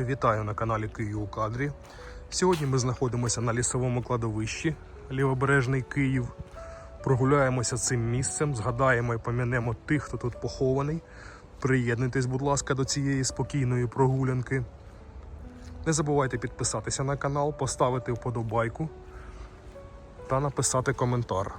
Вітаю на каналі Київ у кадрі. Сьогодні ми знаходимося на лісовому кладовищі Лівобережний Київ. Прогуляємося цим місцем, згадаємо і пам'янемо тих, хто тут похований. Приєднуйтесь, будь ласка, до цієї спокійної прогулянки. Не забувайте підписатися на канал, поставити вподобайку та написати коментар.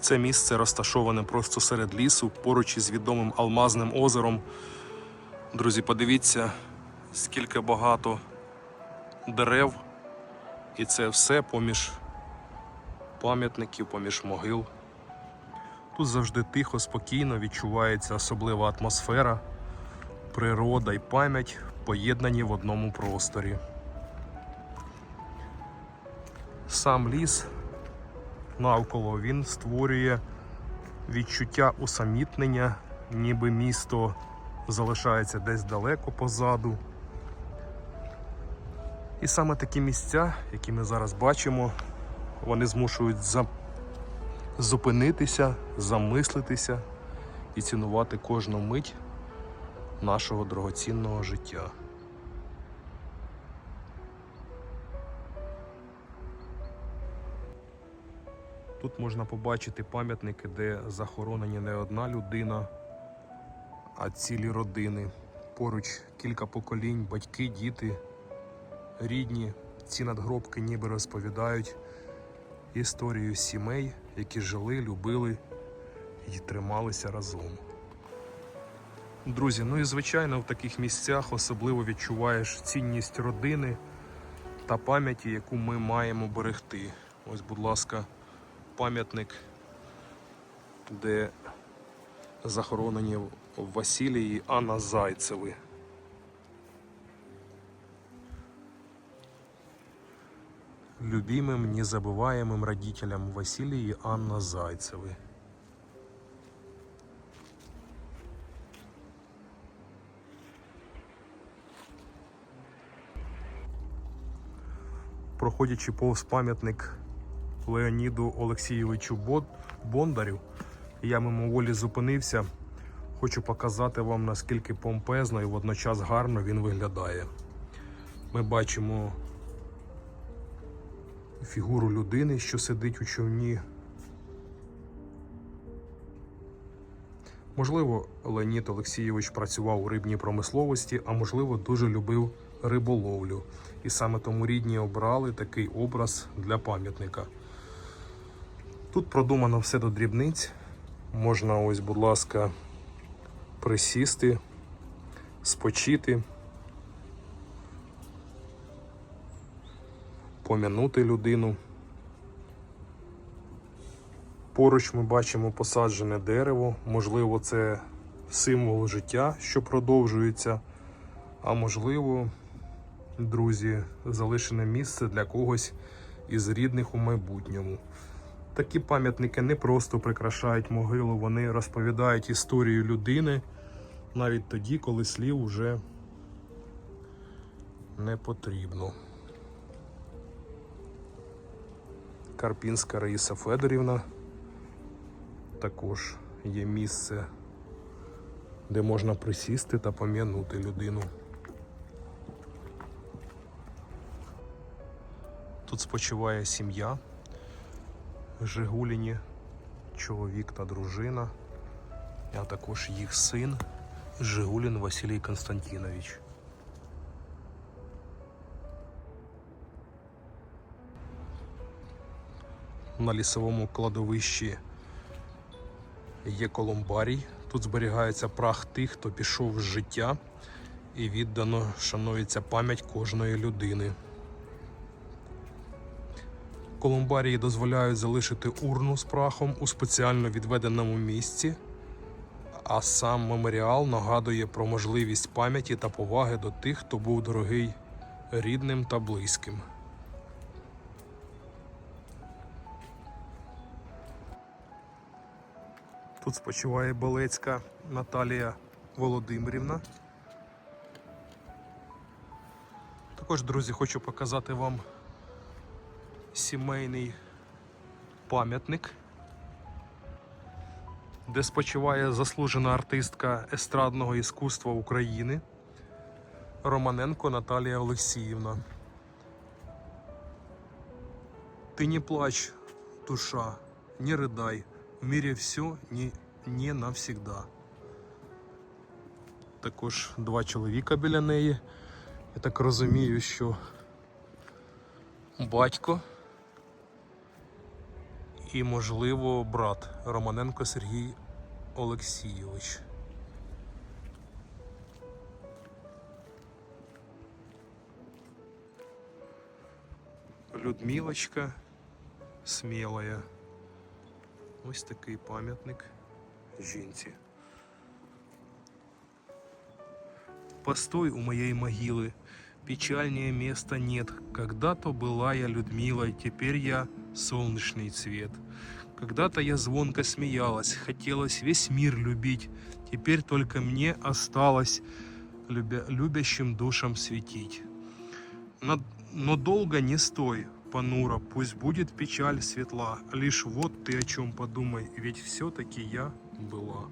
Це місце розташоване просто серед лісу, поруч із відомим Алмазним озером. Друзі, подивіться, скільки багато дерев, і це все поміж пам'ятників, поміж могил. Тут завжди тихо, спокійно відчувається особлива атмосфера, природа і пам'ять поєднані в одному просторі. Сам ліс навколо він створює відчуття усамітнення, ніби місто залишається десь далеко позаду. І саме такі місця, які ми зараз бачимо, вони змушують за... зупинитися, замислитися і цінувати кожну мить нашого дорогоцінного життя. Тут можна побачити пам'ятники, де захоронені не одна людина, а цілі родини. Поруч кілька поколінь, батьки, діти, рідні. Ці надгробки ніби розповідають історію сімей, які жили, любили і трималися разом. Друзі, ну і звичайно, в таких місцях особливо відчуваєш цінність родини та пам'яті, яку ми маємо берегти. Ось, будь ласка, пам'ятник, де захоронені Василій і Анна Зайцеви. Любимым, незабываемым родителям Василий и Анна Зайцевы. Проходячи повз пам'ятник Леоніду Олексійовичу Бондарю, я мимоволі зупинився. Хочу показати вам, наскільки помпезно і водночас гарно він виглядає. Ми бачимо фігуру людини, що сидить у човні. Можливо, Леонід Олексійович працював у рибній промисловості, а можливо, дуже любив риболовлю. І саме тому рідні обрали такий образ для пам'ятника. Тут продумано все до дрібниць. Можна ось, будь ласка, присісти, спочити, пом'янути людину. Поруч ми бачимо посаджене дерево, можливо, це символ життя, що продовжується, а можливо, друзі, залишене місце для когось із рідних у майбутньому. Такі пам'ятники не просто прикрашають могилу, вони розповідають історію людини навіть тоді, коли слів вже не потрібно. Карпінська Раїса Федорівна. Також є місце, де можна присісти та пом'янути людину. Тут спочиває сім'я Жигуліні, чоловік та дружина, а також їх син Жигулін Василій Константинович. На лісовому кладовищі є колумбарій. Тут зберігається прах тих, хто пішов з життя, і віддано шанується пам'ять кожної людини. Колумбарії дозволяють залишити урну з прахом у спеціально відведеному місці, а сам меморіал нагадує про можливість пам'яті та поваги до тих, хто був дорогий рідним та близьким. Тут спочиває Болецька Наталія Володимирівна. Також, друзі, хочу показати вам сімейний пам'ятник, де спочиває заслужена артистка естрадного іскусства України Романенко Наталія Олексіївна. Ты не плачь, душа, не рыдай, в мире все не, не навсегда. Також два чоловіка біля неї. Я так розумію, що батько і, можливо, брат Романенко Сергій Олексійович. Людмилочка смілая. Ось такий пам'ятник жінці. Постой у моей могилы, печальнее места нет. Когда-то была я Людмилой, теперь я солнечный цвет. Когда-то я звонко смеялась, хотелось весь мир любить. Теперь только мне осталось любя- любящим душам светить. Но, но долго не стой, понуро, пусть будет печаль светла. Лишь вот ты о чем подумай, ведь все-таки я была.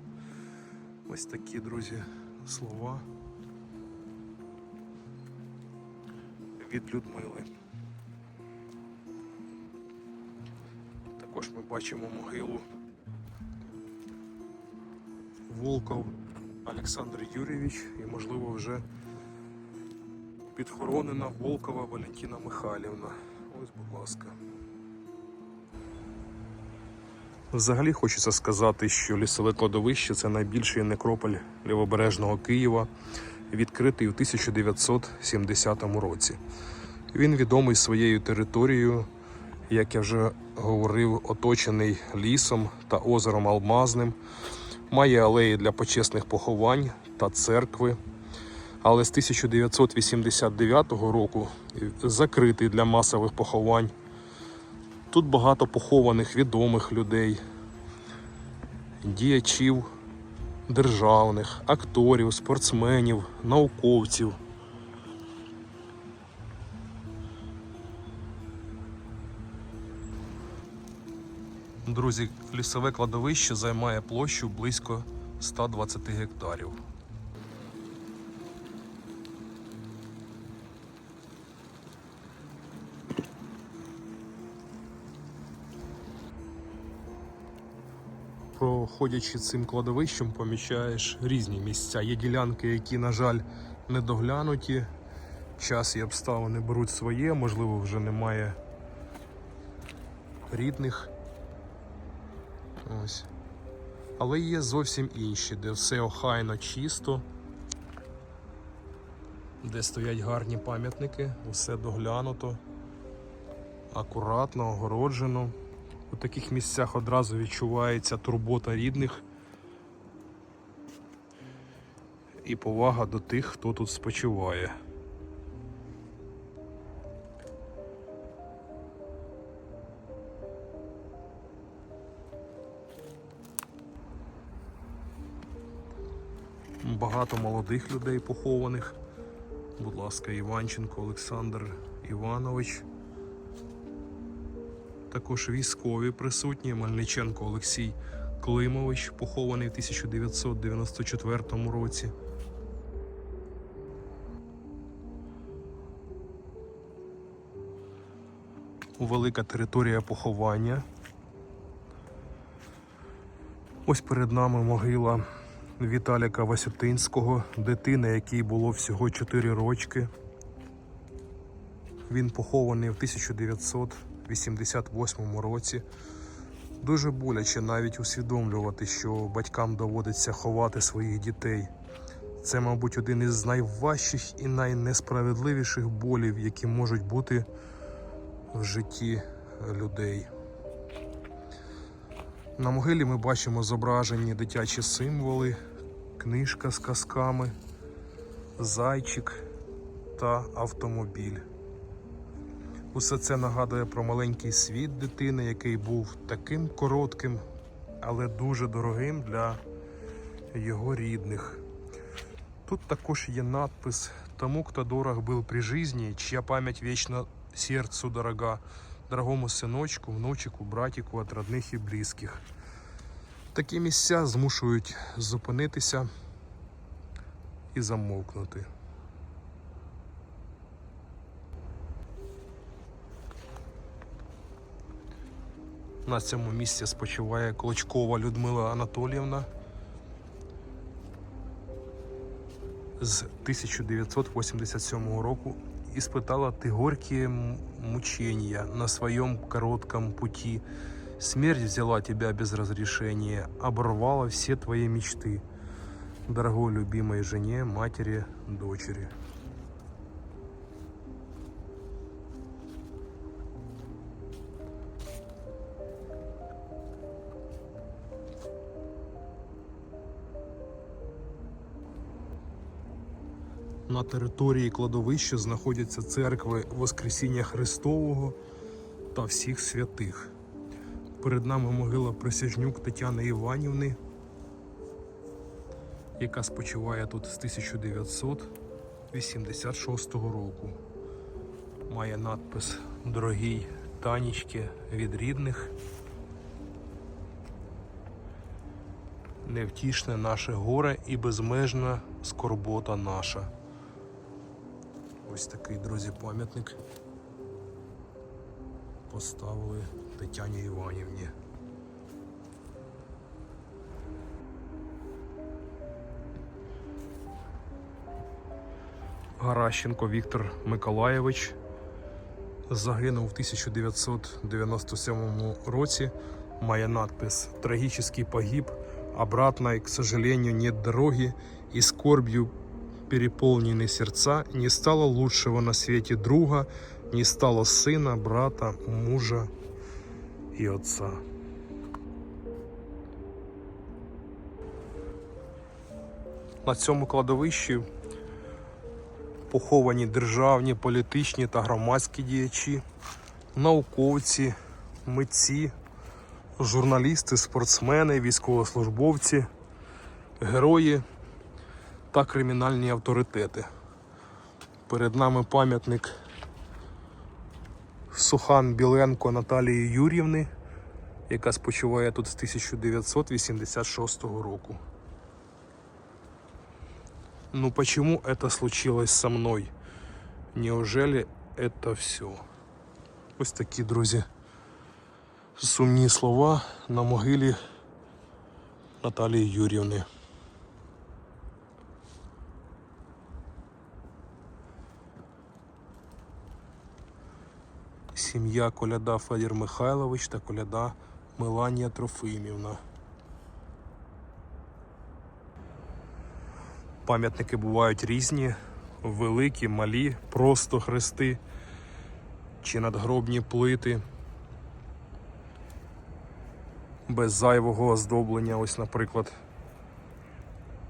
Ось такі, друзі, слова від Людмили. Також ми бачимо могилу Волков Олександр Юрійович і, можливо, вже підхоронена Волкова Валентина Михайлівна. Ось, будь ласка. Взагалі хочеться сказати, що лісове кладовище це найбільший некрополь лівобережного Києва, відкритий у 1970 році. Він відомий своєю територією, як я вже говорив, оточений лісом та озером Алмазним, має алеї для почесних поховань та церкви. Але з 1989 року закритий для масових поховань. Тут багато похованих відомих людей, діячів державних, акторів, спортсменів, науковців. Друзі, лісове кладовище займає площу близько 120 гектарів. проходячи цим кладовищем, помічаєш різні місця. Є ділянки, які, на жаль, не доглянуті. Час і обставини беруть своє, можливо, вже немає рідних. Ось. Але є зовсім інші, де все охайно чисто, де стоять гарні пам'ятники, усе доглянуто, акуратно, огороджено. У таких місцях одразу відчувається турбота рідних і повага до тих, хто тут спочиває. Багато молодих людей похованих. Будь ласка, Іванченко Олександр Іванович. Також військові присутні. Мельниченко Олексій Климович, похований в 1994 році. Велика територія поховання. Ось перед нами могила Віталіка Васютинського, дитини, якій було всього 4 рочки. Він похований в 1988 році. Дуже боляче навіть усвідомлювати, що батькам доводиться ховати своїх дітей. Це, мабуть, один із найважчих і найнесправедливіших болів, які можуть бути в житті людей. На могилі ми бачимо зображені дитячі символи, книжка з казками, зайчик та автомобіль. Усе це нагадує про маленький світ дитини, який був таким коротким, але дуже дорогим для його рідних. Тут також є надпис «Тому, хто дорог був при житті, чия пам'ять вічно серцю дорога, дорогому синочку, внучику, братіку від родних і близьких. Такі місця змушують зупинитися і замовкнути. На цьому місці спочиває Клочкова Людмила Анатоліївна. З 1987 року испытала ты горькие м- мучения на своем коротком пути. Смерть взяла тебя без разрешения, оборвала все твои мечты. Дорогой любимой жене, матери, дочери. На території кладовища знаходяться церкви Воскресіння Христового та всіх святих. Перед нами могила Присяжнюк Тетяни Іванівни, яка спочиває тут з 1986 року. Має надпис Дорогій Танічки від рідних. Невтішне наше горе і безмежна скорбота наша. Ось такий, друзі, пам'ятник поставили Тетяні Іванівні. Гаращенко Віктор Миколаєвич загинув в 1997 році. Має надпис «Трагический погиб, обратной, к сожалению, нет дороги и скорбью переполнены сердца, не стало лучшего на свете друга, не стало сына, брата, мужа и отца. На цьому кладовищі поховані державні, політичні та громадські діячі, науковці, митці, журналісти, спортсмени, військовослужбовці, герої та кримінальні авторитети. Перед нами пам'ятник Сухан Біленко Наталії Юрівни, яка спочиває тут з 1986 року. Ну почему это случилось со мной? Неужели это все? Ось такі, друзі, сумні слова на могилі Наталії Юрівни. Сім'я Коляда Федір Михайлович та Коляда Меланія Трофимівна. Пам'ятники бувають різні, великі, малі, просто хрести чи надгробні плити. Без зайвого оздоблення, ось, наприклад,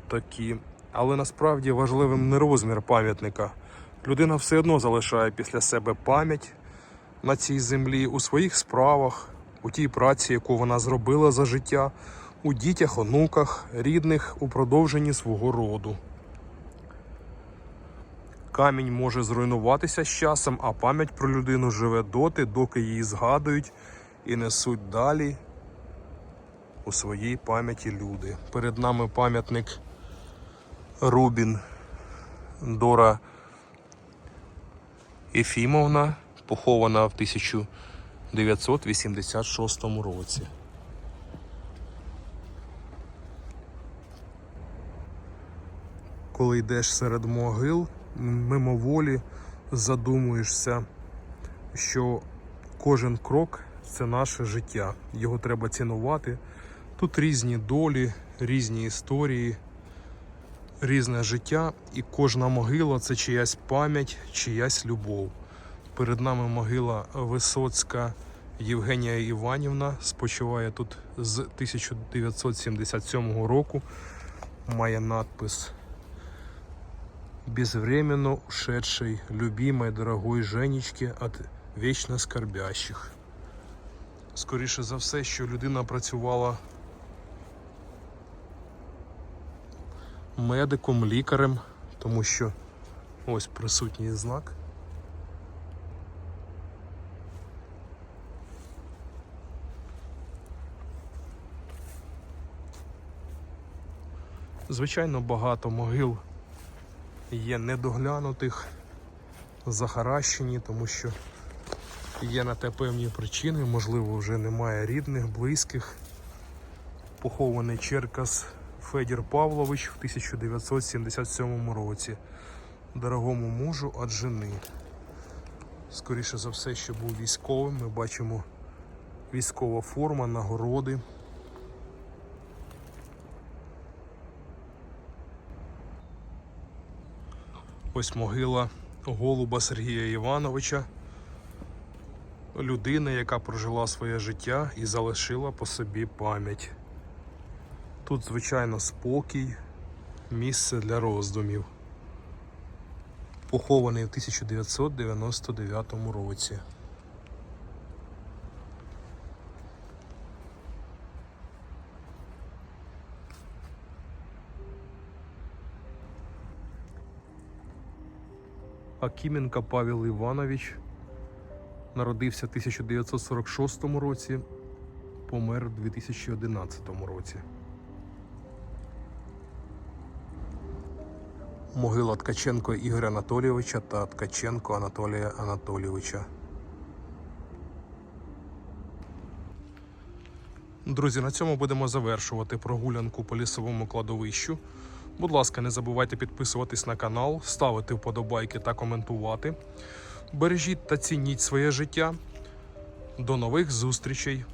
такі. Але насправді важливим не розмір пам'ятника. Людина все одно залишає після себе пам'ять на цій землі у своїх справах, у тій праці, яку вона зробила за життя, у дітях, онуках, рідних у продовженні свого роду. Камінь може зруйнуватися з часом, а пам'ять про людину живе доти, доки її згадують і несуть далі у своїй пам'яті люди. Перед нами пам'ятник Рубін Дора Ефімовна, похована в 1986 році. Коли йдеш серед могил, мимоволі задумуєшся, що кожен крок це наше життя. Його треба цінувати. Тут різні долі, різні історії, різне життя, і кожна могила це чиясь пам'ять, чиясь любов. Перед нами могила Висоцька Євгенія Іванівна спочиває тут з 1977 року. Має надпис безвременно ушедшей, любимой, дорогой Женечки от вечно скорбящих. Скоріше за все, що людина працювала медиком, лікарем, тому що ось присутній знак. Звичайно, багато могил є недоглянутих, захаращені, тому що є на те певні причини, можливо, вже немає рідних, близьких. Похований Черкас Федір Павлович в 1977 році. Дорогому мужу від жени. Скоріше за все, що був військовим. Ми бачимо військова форма, нагороди. Ось могила голуба Сергія Івановича. Людина, яка прожила своє життя і залишила по собі пам'ять. Тут, звичайно, спокій, місце для роздумів. Похований в 1999 році. Акіменко Павел Іванович народився в 1946 році, помер у 2011 році. Могила Ткаченко Ігоря Анатолійовича та Ткаченко Анатолія Анатолійовича. Друзі, на цьому будемо завершувати прогулянку по лісовому кладовищу. Будь ласка, не забувайте підписуватись на канал, ставити вподобайки та коментувати. Бережіть та цініть своє життя. До нових зустрічей!